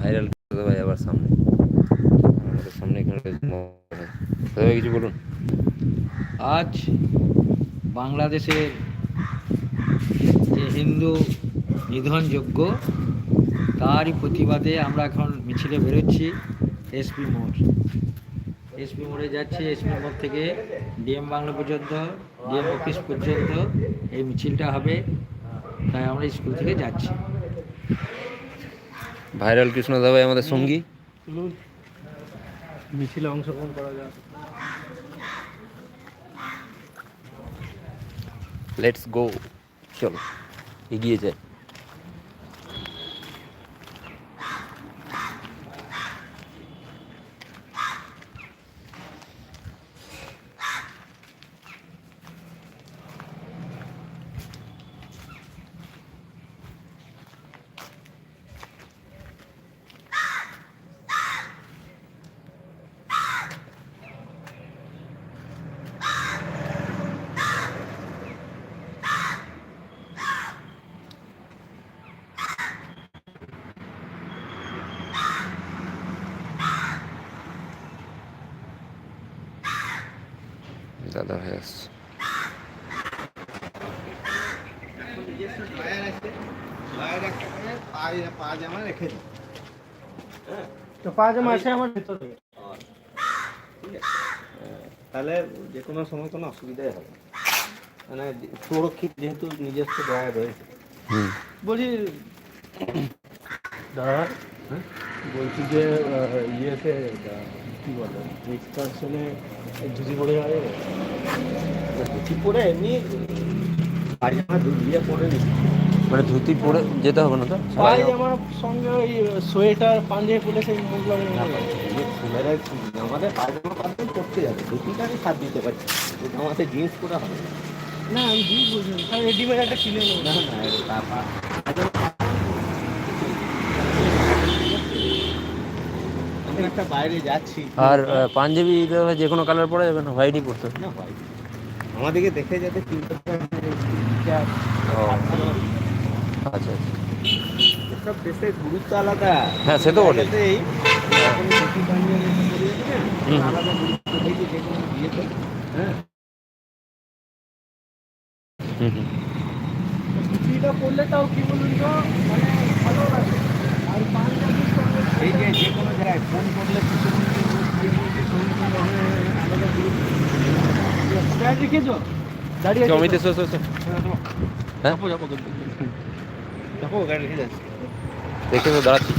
Viral দাদা ভাই আবার সামনে। আমাদের সামনে এখানে ভাই, কিছু বলুন। আজ বাংলাদেশের যে হিন্দু নিধনযোগ্য তারই প্রতিবাদে আমরা এখন মিছিলে বেরোচ্ছি এসপি মোড়। এসপি মোড়ে যাচ্ছি এসপি মোড় থেকে ডিএম বাংলা পর্যন্ত, ডিএম অফিস পর্যন্ত এই মিছিলটা হবে। তাই আমরা স্কুল থেকে যাচ্ছি। ভাইরাল কৃষ্ণ দাবাই আমাদের সঙ্গী। মিছিলে অংশগ্রহণ করা যায় লেটস গো চলো এগিয়ে যাই। দাদা ভাই আসছে তো পাজামা আছে আমার ভেতরে তাহলে যে কোনো সময় কোনো অসুবিধাই হবে মানে সুরক্ষিত যেহেতু নিজস্ব ড্রায়ার রয়েছে। বলছি দাদা বলছি যে ইয়েতে কি বলে এক্সকারশনে ধুতি পড়ে যাবে ধুতি পরে এমনি পায়জামা দু- ইয়ে পরে নিচ্ছি মানে ধুতি পরে যেতে হবে না তো? পায়জামার সঙ্গে ওই সোয়েটার পাঞ্জাবি পরে সেই লাগানো ছেলেরা আমাদের পায়জামা পাঞ্জাবি করতে যাবে। ধুতিটা আমি সাথ দিতে পারছি আমাদের জিন্স পরে হবে না। না আমি জিনিস বলছি তাহলে রেডিমেড একটা কিনে নেব। না না তা পা- পায়জামা আমি একটা বাইরে যাচ্ছি। আর পাঞ্জাবি যে কোনো কালার পরা যাবে না হোয়াইটই পরতে না ভাই আমাদেরকে দেখে যাতে চিন্তা আচ্ছা। আচ্ছা সব দেশের গুরুত্ব আলাদা। হ্যাঁ, সে তো পাঞ্জাবি না, হুম। আলাদা গুরুত্ব দিয়েছে যে কোনো বিয়েতে হ্যাঁ? হুম হুম। তাও কি বলুন তো? মানে ভালো লাগে আর পাঞ্জাবির সঙ্গে এই যে যে কোনো জায়গায় ফোন করলে কিছু আলাদা গুরুত্ব ব্যাগ রেখেছো দাঁড়িয়ে আছো তো? অমিতে শো শো শো। হ্যাঁ যাব যাব যাব গাড়ি রেখে যাচ্ছি দেখে তো দাঁড়াচ্ছি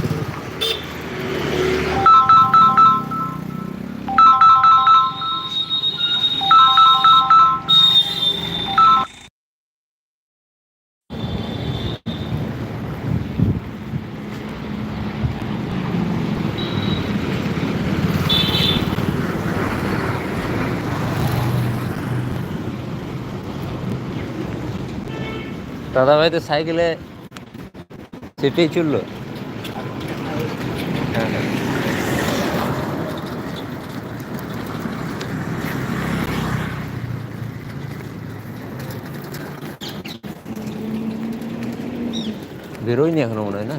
দাদা ভাই তো সাইকেলে চেপেই চলল। বেরোয়নি এখনও মনে হয় না?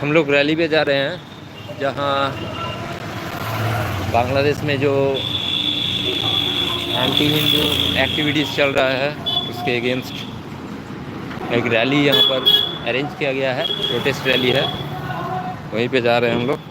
हम लोग रैली पे जा रहे हैं, जहाँ बांग्लादेश में जो एंटी हिंदू एक्टिविटीज़ चल रहा है, उसके अगेंस्ट एक रैली यहाँ पर अरेंज किया गया है प्रोटेस्ट रैली है। वहीं पे जा रहे हैं हम लोग।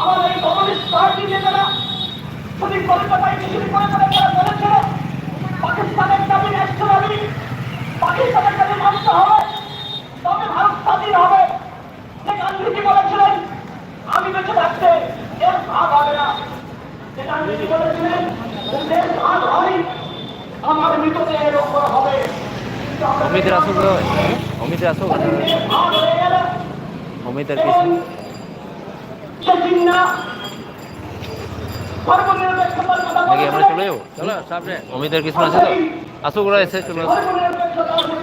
আমাদের কমিউনিস্ট পার্টি নেতারা শুধু কলকাতায় করে করে বলেছিল পাকিস্তানের দাবি রাষ্ট্র দাবি পাকিস্তানের দাবি মানতে হবে তবে ভারত স্বাধীন হবে। গান্ধীজি বলেছিলেন আমি বেঁচে থাকতে এর ভাগ হবে না। গান্ধীজি বলেছিলেন যে দেশ ভাগ হয় আমার মৃতদেহের ওপর হবে। অমিতের আসুক অমিতের আসুক অমিতের এবং কিছু সেদিন না সর্বনিরপেক্ষতার কথা নাকি আমরা চলে। যাব। চলো, সামনে। অমিতের কিছু আছে তো? আসুক, ওরা এসে চলে আসুক।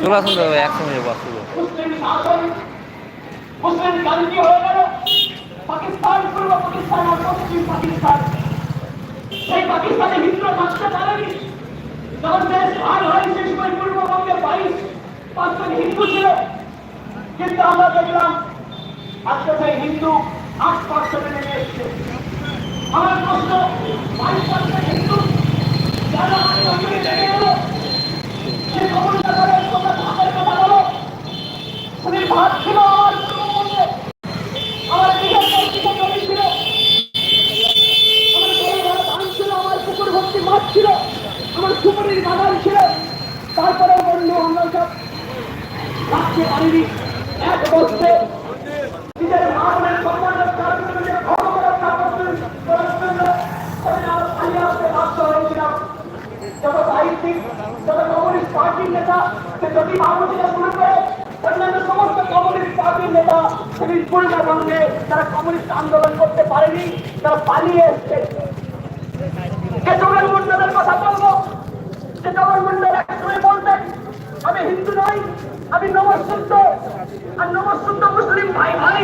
চলে আসুন তো, একসঙ্গে যাব, আসুক। সময় কিন্তু আমরা দেখলাম, আজকে হিন্দু আট পার্সেন্টে নেমে এসছে। আমার প্রশ্ন বাইশ আমার আমার কিসের পর জমি ছিল, আমার পুকুর ভর্তি মাছ ছিল তারপরে বলল আমরা সব রাখতে পারিনি। এক বছরে নিজের মানবের সম্মান রক্ষার জন্য যে ধর্ম রক্ষা করতে করার জন্য আমি আরও পালিয়ে আসতে বাধ্য হয়েছিলাম যত সাহিত্যিক যত কমিউনিস্ট পার্টির নেতা, সে যদি মাহমুদ থেকে শুরু করে, অন্যান্য সমস্ত কমিউনিস্ট পার্টির নেতা সেদিন পূর্ণবঙ্গে তারা কমিউনিস্ট আন্দোলন করতে পারেনি, তারা পালিয়ে এসছে। কেশবের মন্ডলের কথা বলব। কেশবের মন্ডল একসময় বলতেন আমি হিন্দু নই, আমি নমস্তুদ্ধ আর নমস্তুদ্ধ মুসলিম ভাই ভাই।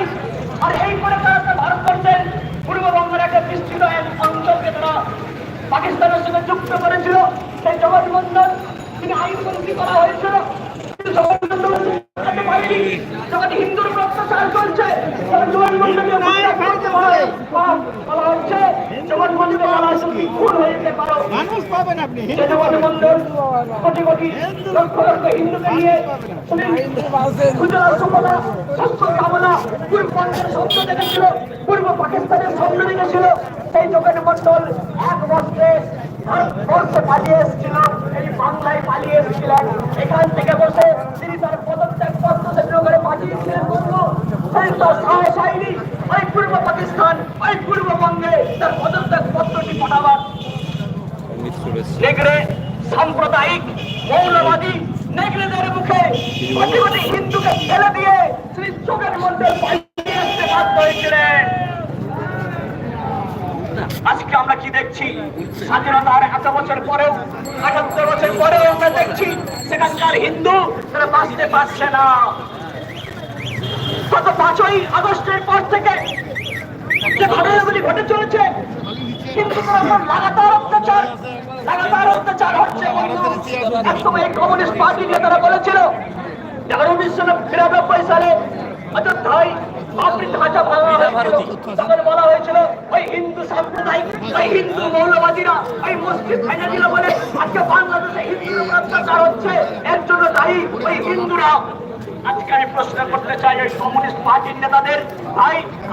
আর এই করে তারা ভারতবর্ষের পূর্ববঙ্গের একটা বিস্তৃত এক অঞ্চলকে তারা পাকিস্তানের সঙ্গে যুক্ত করেছিল। সেই জগৎ তিনি আইন মন্ত্রী করা হয়েছিল। জগৎ হিন্দুর উপর চলছে। জগৎ জগৎ জগৎ কোটি কোটি লক্ষ লক্ষ হিন্দুকে নিয়ে সুফলা শস্য কামনা পূর্ব পাকিস্তানের স্বপ্ন দেখেছিল। সেই যোগেন মন্ডল এক বছরে ভারতবর্ষে পালিয়ে এসেছিল এই বাংলায় পালিয়ে এসেছিলেন এখান থেকে বসে তিনি তার পদত্যাগ পত্র সেগুলো করে পাঠিয়েছিলেন বলব সেই তো সাহস হয়নি ওই পূর্ব পাকিস্তান ওই পূর্ববঙ্গে তার পদত্যাগ পত্রটি পাঠাবার অমিত চলে এসছে নেগড়ে সাম্প্রদায়িক, মৌলবাদী নেগড়েদের মুখে হিন্দুকে ফেলে দিয়ে শ্রী পালিয়ে আসতে বাধ্য হয়েছিলেন। আজকে আমরা কি দেখছি? স্বাধীনতার এত বছর পরেও, আটাত্তর বছর পরেও আমরা দেখছি সেখানকার হিন্দু তারা বাঁচতে পারছে না। গত পাঁচই আগস্টের পর থেকে যে ঘটনাগুলি ঘটে চলেছে কিন্তু লাগাতার অত্যাচার লাগাতার অত্যাচার হচ্ছে। একসময় কমিউনিস্ট পার্টি নেতারা বলেছিল যখন উনিশশো বিরানব্বই সালে অযোধ্যায় বাবরি ঢাঁচা ভাঙা হয়েছিল। তখন বলা হয়েছিল ওই হিন্দু সাম্প্রদায়িক ওই হিন্দু মৌলবাদীরা ওই মসজিদ ভেঙে দিল বলে আজকে বাংলাদেশে হিন্দুর অত্যাচার হচ্ছে। এর জন্য দায়ী ওই হিন্দুরা। আজকে আমি প্রশ্ন করতে চাই ওই কমিউনিস্ট পার্টির নেতাদের। ভাই